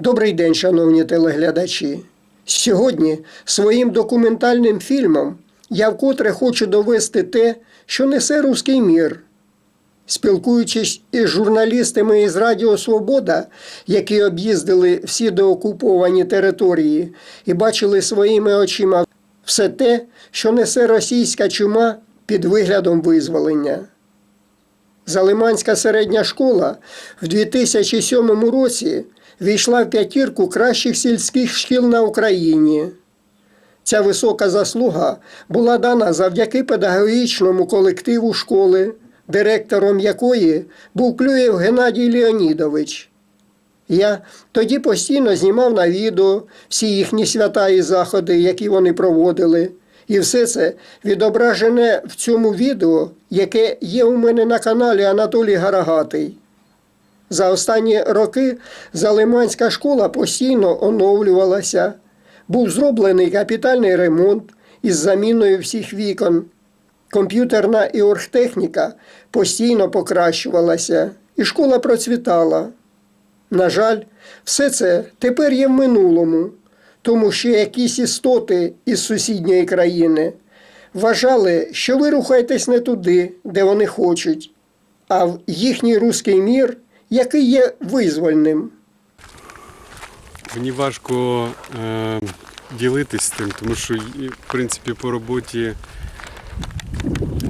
Добрий день, шановні телеглядачі. Сьогодні своїм документальним фільмом я вкотре хочу довести те, що несе руський мір. Спілкуючись із журналістами із Радіо Свобода, які об'їздили всі деокуповані території і бачили своїми очима все те, що несе російська чума під виглядом визволення. Залиманська середня школа в 2007 році війшла в п'ятірку кращих сільських шкіл на Україні. Ця висока заслуга була дана завдяки педагогічному колективу школи, директором якої був Клюєв Геннадій Леонідович. Я тоді постійно знімав на відео всі їхні свята і заходи, які вони проводили. І все це відображене в цьому відео, яке є у мене на каналі Анатолій Гарагатий. За останні роки Залиманська школа постійно оновлювалася. Був зроблений капітальний ремонт із заміною всіх вікон. Комп'ютерна і оргтехніка постійно покращувалася, і школа процвітала. На жаль, все це тепер є в минулому, тому що якісь істоти із сусідньої країни вважали, що ви рухаєтесь не туди, де вони хочуть, а в їхній руський мір, який є визвольним. Мені важко е, ділитись з тим, тому що, в принципі, по роботі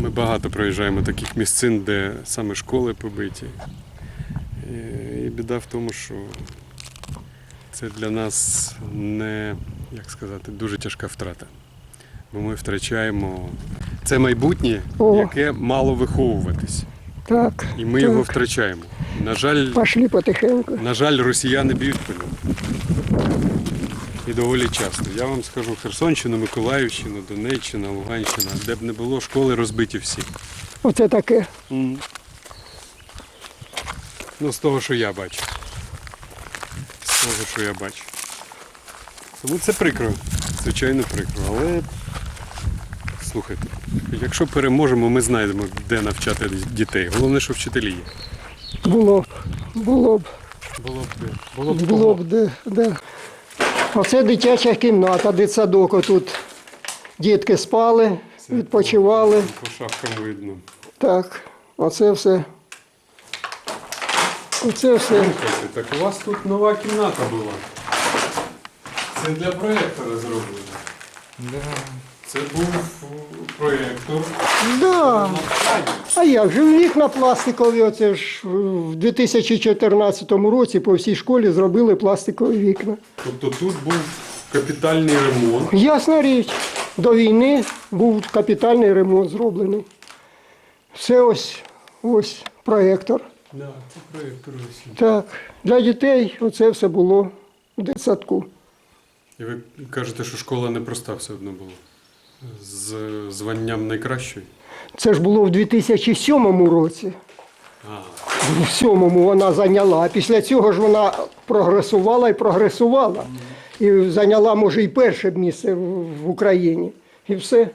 ми багато проїжджаємо таких місцин, де саме школи побиті. І, і біда в тому, що це для нас не, як сказати, дуже тяжка втрата. Бо ми втрачаємо це майбутнє, О. яке мало виховуватись. Так, І ми його втрачаємо. На жаль, пошли потихеньку. на жаль, росіяни б'ють по ньому. І доволі часто. Я вам скажу Херсонщину, Миколаївщину, Донеччина, Луганщина, де б не було школи розбиті всі. Оце таке. Ну, з того, що я бачу. З того, що я бачу. Тому це прикро, звичайно прикро. Але слухайте, якщо переможемо, ми знайдемо, де навчати дітей. Головне, що вчителі є. Було б, було б, Було б де. Було б було б де, де. Оце дитяча кімната, дитсадок. Отут дітки спали, Це відпочивали. По шапкам видно. Так, оце все. Оце все. Слухайте, так у вас тут нова кімната була. Це для проєктора зроблено. Це був проєктор. Да. А як же вікна пластикові? Оце ж в 2014 році по всій школі зробили пластикові вікна. Тобто тут був капітальний ремонт. Ясна річ, до війни був капітальний ремонт зроблений. Все ось, ось проєктор. Да, це проєктор ось. Так, для дітей оце все було в дитсадку. І ви кажете, що школа непроста все одно була. З званням найкращої. Це ж було в 2007 році. А, В сьомому вона зайняла, а після цього ж вона прогресувала і прогресувала. І зайняла, може, і перше місце в Україні. І все.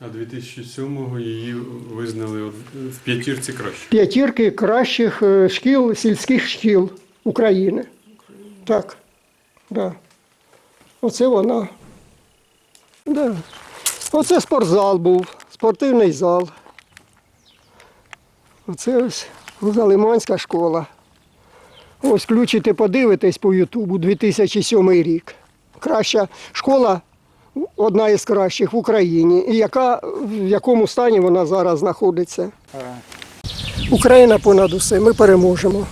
а 2007-го її визнали в п'ятірці краще. П'ятірки кращих е, шкіл, сільських шкіл України. Так. Да. Оце вона. Да. Оце спортзал був, спортивний зал. Оце ось Залиманська школа. Ось включите, подивитесь по Ютубу 2007 рік. Краща школа, одна із кращих в Україні. І яка, в якому стані вона зараз знаходиться. Україна понад усе, ми переможемо.